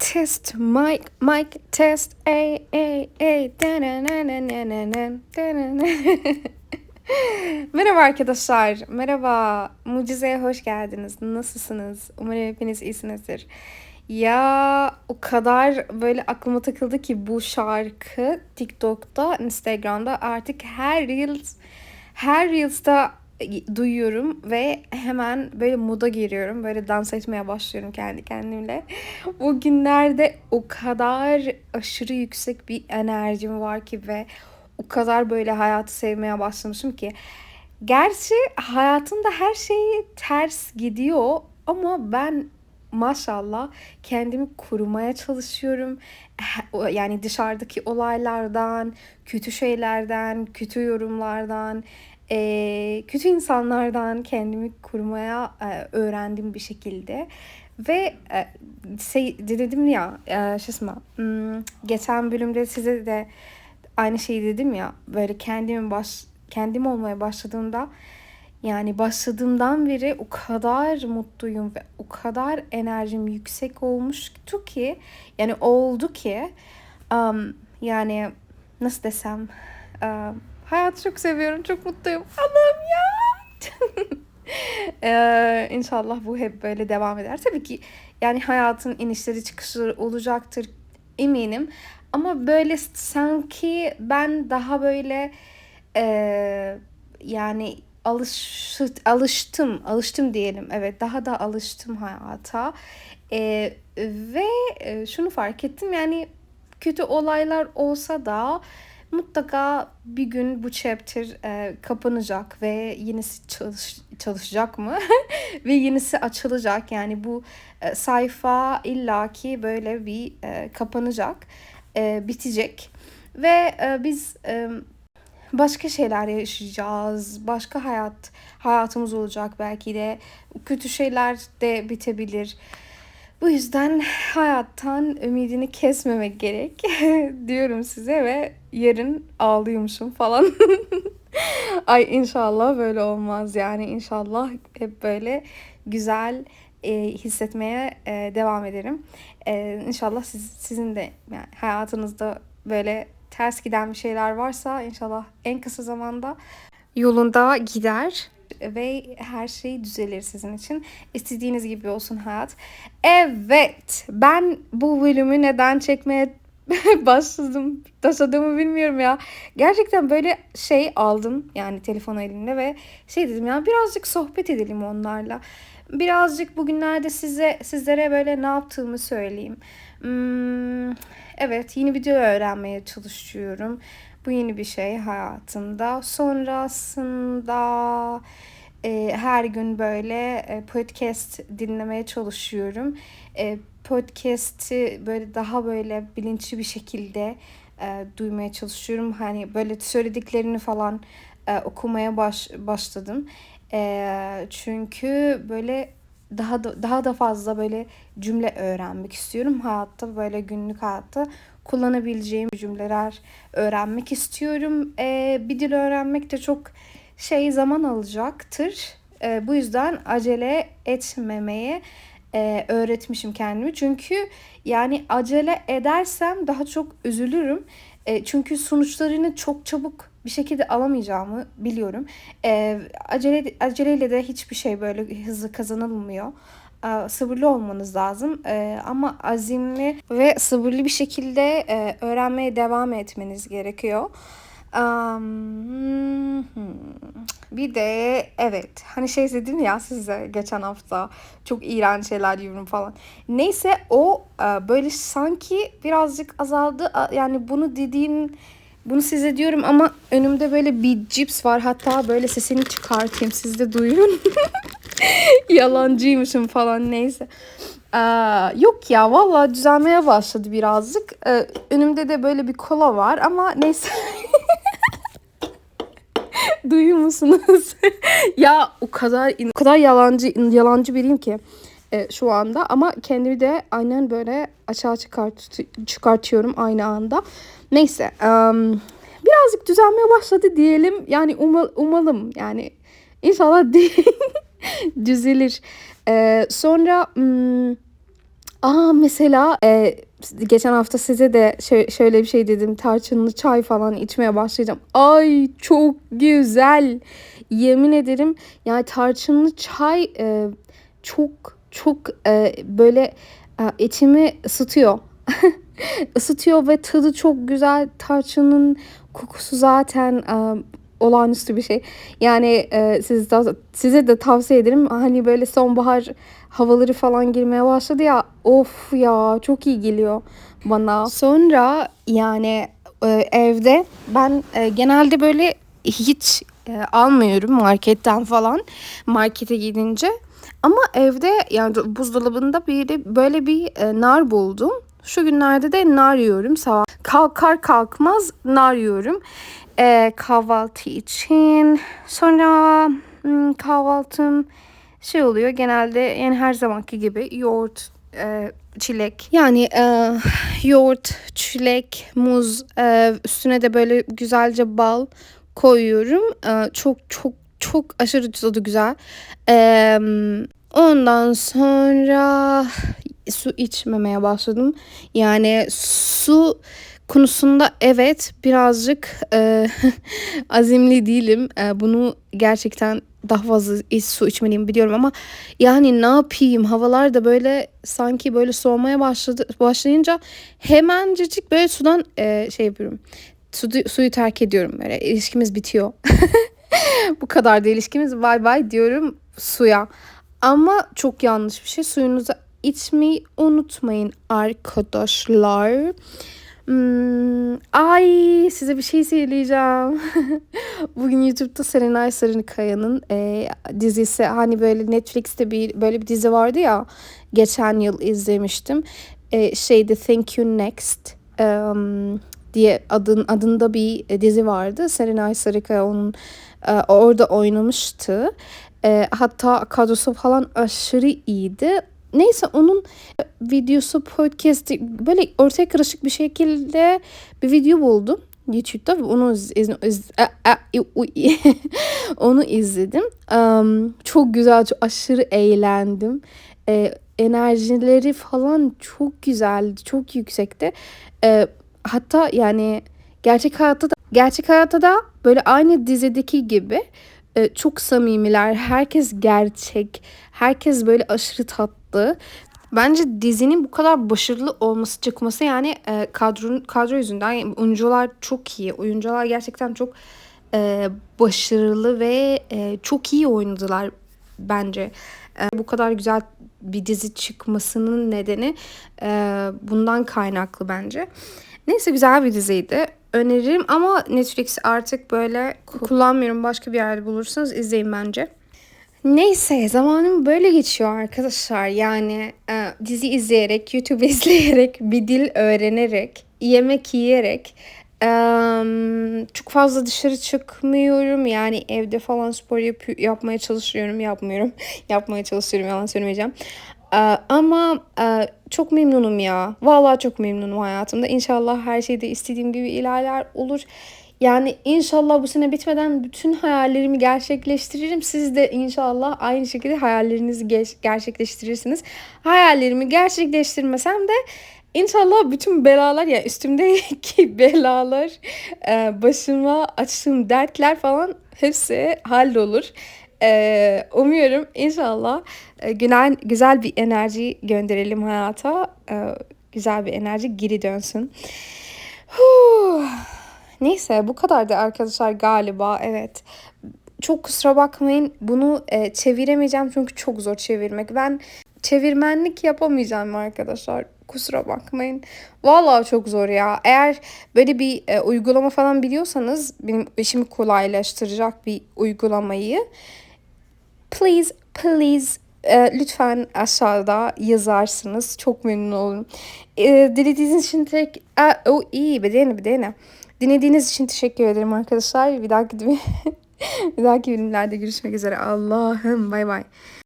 test, mic, mic, test, ey, ey, ey. Merhaba arkadaşlar, merhaba. Mucize'ye hoş geldiniz. Nasılsınız? Umarım hepiniz iyisinizdir. Ya o kadar böyle aklıma takıldı ki bu şarkı TikTok'ta, Instagram'da artık her Reels, her Reels'ta duyuyorum ve hemen böyle moda giriyorum. Böyle dans etmeye başlıyorum kendi kendimle. Bugünlerde o kadar aşırı yüksek bir enerjim var ki ve o kadar böyle hayatı sevmeye başlamışım ki. Gerçi hayatımda her şey ters gidiyor ama ben maşallah kendimi korumaya çalışıyorum. Yani dışarıdaki olaylardan, kötü şeylerden, kötü yorumlardan, e, kötü insanlardan kendimi korumaya e, öğrendim bir şekilde. Ve e, şey, dedim ya, e, şey hmm, geçen bölümde size de aynı şeyi dedim ya, böyle kendimi baş, kendim olmaya başladığımda yani başladığımdan beri o kadar mutluyum ve o kadar enerjim yüksek olmuştu ki yani oldu ki um, yani nasıl desem um, hayatı çok seviyorum çok mutluyum Allah'ım ya ee, inşallah bu hep böyle devam eder tabii ki yani hayatın inişleri çıkışları olacaktır eminim ama böyle sanki ben daha böyle e, yani alış, alıştım, alıştım diyelim. Evet, daha da alıştım hayata. E, ve e, şunu fark ettim yani kötü olaylar olsa da mutlaka bir gün bu chapter e, kapanacak ve yenisi çalış, çalışacak mı? ve yenisi açılacak. Yani bu e, sayfa illaki böyle bir e, kapanacak, e, bitecek. Ve e, biz e, başka şeyler yaşayacağız. Başka hayat hayatımız olacak belki de. Kötü şeyler de bitebilir. Bu yüzden hayattan ümidini kesmemek gerek diyorum size ve yarın ağlıyormuşum falan. Ay inşallah böyle olmaz yani inşallah hep böyle güzel e, hissetmeye e, devam ederim. E, inşallah siz, sizin de yani hayatınızda böyle ters giden bir şeyler varsa inşallah en kısa zamanda yolunda gider ve her şey düzelir sizin için. İstediğiniz gibi olsun hayat. Evet, ben bu bölümü neden çekmeye başladım, taşıdığımı bilmiyorum ya. Gerçekten böyle şey aldım yani telefon elimde ve şey dedim ya birazcık sohbet edelim onlarla. Birazcık bugünlerde size sizlere böyle ne yaptığımı söyleyeyim. Hmm, evet yeni video öğrenmeye çalışıyorum. Bu yeni bir şey hayatımda. Sonrasında e, her gün böyle e, podcast dinlemeye çalışıyorum. E, podcast'i böyle daha böyle bilinçli bir şekilde e, duymaya çalışıyorum. Hani böyle söylediklerini falan e, okumaya baş, başladım. E, çünkü böyle daha da, daha da fazla böyle cümle öğrenmek istiyorum. Hayatta böyle günlük hayatta kullanabileceğim cümleler öğrenmek istiyorum. Ee, bir dil öğrenmek de çok şey zaman alacaktır. Ee, bu yüzden acele etmemeye e, öğretmişim kendimi. Çünkü yani acele edersem daha çok üzülürüm. E, çünkü sonuçlarını çok çabuk bir şekilde alamayacağımı biliyorum. E, acele aceleyle de hiçbir şey böyle hızlı kazanılmıyor. E, sabırlı olmanız lazım e, ama azimli ve sabırlı bir şekilde e, öğrenmeye devam etmeniz gerekiyor. Um, bir de evet hani şey dedim ya size geçen hafta çok iğrenç şeyler diyorum falan. Neyse o böyle sanki birazcık azaldı. Yani bunu dediğim bunu size diyorum ama önümde böyle bir cips var. Hatta böyle sesini çıkartayım siz de duyun. Yalancıymışım falan neyse. Ee, yok ya vallahi düzelmeye başladı birazcık. Ee, önümde de böyle bir kola var ama neyse. Duyuyor musunuz? ya o kadar o kadar yalancı yalancı biriyim ki e, şu anda ama kendimi de aynen böyle açığa çıkart çıkartıyorum aynı anda. Neyse um, birazcık düzelmeye başladı diyelim. Yani umal, umalım yani inşallah düzelir. Ee, sonra um, Aa mesela e, geçen hafta size de şö- şöyle bir şey dedim. Tarçınlı çay falan içmeye başlayacağım. Ay çok güzel. Yemin ederim yani tarçınlı çay e, çok çok e, böyle e, içimi ısıtıyor. Isıtıyor ve tadı çok güzel. Tarçının kokusu zaten e, olağanüstü bir şey. Yani e, siz de, size de tavsiye ederim. Hani böyle sonbahar havaları falan girmeye başladı ya. Of ya çok iyi geliyor bana. Sonra yani e, evde ben e, genelde böyle hiç e, almıyorum marketten falan. Markete gidince. Ama evde yani buzdolabında bir böyle bir e, nar buldum. Şu günlerde de nar yiyorum sabah. Kalkar kalkmaz nar yiyorum. E, kahvaltı için. Sonra hmm, kahvaltım şey oluyor genelde yani her zamanki gibi yoğurt, e, çilek. Yani e, yoğurt, çilek, muz e, üstüne de böyle güzelce bal koyuyorum. E, çok çok çok aşırı tadı güzel. E, ondan sonra su içmemeye başladım. Yani su konusunda evet birazcık e, azimli değilim. E, bunu gerçekten daha fazla iç su içmeliyim biliyorum ama yani ne yapayım havalar da böyle sanki böyle soğumaya başladı başlayınca hemencecik böyle sudan e, şey yapıyorum. Su, suyu terk ediyorum böyle ilişkimiz bitiyor. Bu kadar da ilişkimiz bay bay diyorum suya. Ama çok yanlış bir şey. Suyunuzu içmeyi unutmayın arkadaşlar. Hmm, ay size bir şey söyleyeceğim. Bugün YouTube'da Serenay Sarıkaya'nın e, dizisi hani böyle Netflix'te bir böyle bir dizi vardı ya geçen yıl izlemiştim. E, şeyde Thank You Next um, diye adın adında bir dizi vardı. Serenay Sarıkaya onun e, orada oynamıştı. E, hatta kadrosu falan aşırı iyiydi. Neyse onun videosu podcast böyle ortaya karışık bir şekilde bir video buldum. YouTube'da onu iz, iz, a, a, u, onu izledim. Um, çok güzel, çok aşırı eğlendim. E, enerjileri falan çok güzeldi, çok yüksekti. E, hatta yani gerçek hayatta da gerçek hayatta da böyle aynı dizideki gibi e, çok samimiler. Herkes gerçek. Herkes böyle aşırı tatlı. Bence dizinin bu kadar başarılı olması çıkması yani e, kadro, kadro yüzünden yani oyuncular çok iyi. Oyuncular gerçekten çok e, başarılı ve e, çok iyi oynadılar bence. E, bu kadar güzel bir dizi çıkmasının nedeni e, bundan kaynaklı bence. Neyse güzel bir diziydi öneririm ama Netflix artık böyle kullanmıyorum. Başka bir yerde bulursanız izleyin bence. Neyse zamanım böyle geçiyor arkadaşlar. Yani e, dizi izleyerek, YouTube izleyerek, bir dil öğrenerek, yemek yiyerek e, çok fazla dışarı çıkmıyorum. Yani evde falan spor yap yapmaya çalışıyorum, yapmıyorum. yapmaya çalışıyorum yalan söylemeyeceğim. Ee, ama e, çok memnunum ya. Vallahi çok memnunum hayatımda. İnşallah her şeyde istediğim gibi ilerler olur. Yani inşallah bu sene bitmeden bütün hayallerimi gerçekleştiririm. Siz de inşallah aynı şekilde hayallerinizi gerçekleştirirsiniz. Hayallerimi gerçekleştirmesem de İnşallah bütün belalar ya yani üstümdeki belalar, e, başıma açtığım dertler falan hepsi hallolur. Ee, umuyorum inşallah e, güzel, güzel bir enerji gönderelim hayata. Güzel bir enerji geri dönsün. Huh. Neyse bu kadardı arkadaşlar galiba evet. Çok kusura bakmayın bunu e, çeviremeyeceğim çünkü çok zor çevirmek. Ben çevirmenlik yapamayacağım arkadaşlar. Kusura bakmayın. Vallahi çok zor ya. Eğer böyle bir e, uygulama falan biliyorsanız benim işimi kolaylaştıracak bir uygulamayı please please e, lütfen aşağıda yazarsınız. Çok memnun olurum. E, dinlediğiniz için tek... E, o iyi bedene bedene. Dinlediğiniz için teşekkür ederim arkadaşlar. Bir dahaki bir dahaki bölümlerde görüşmek üzere. Allah'ım bay bay.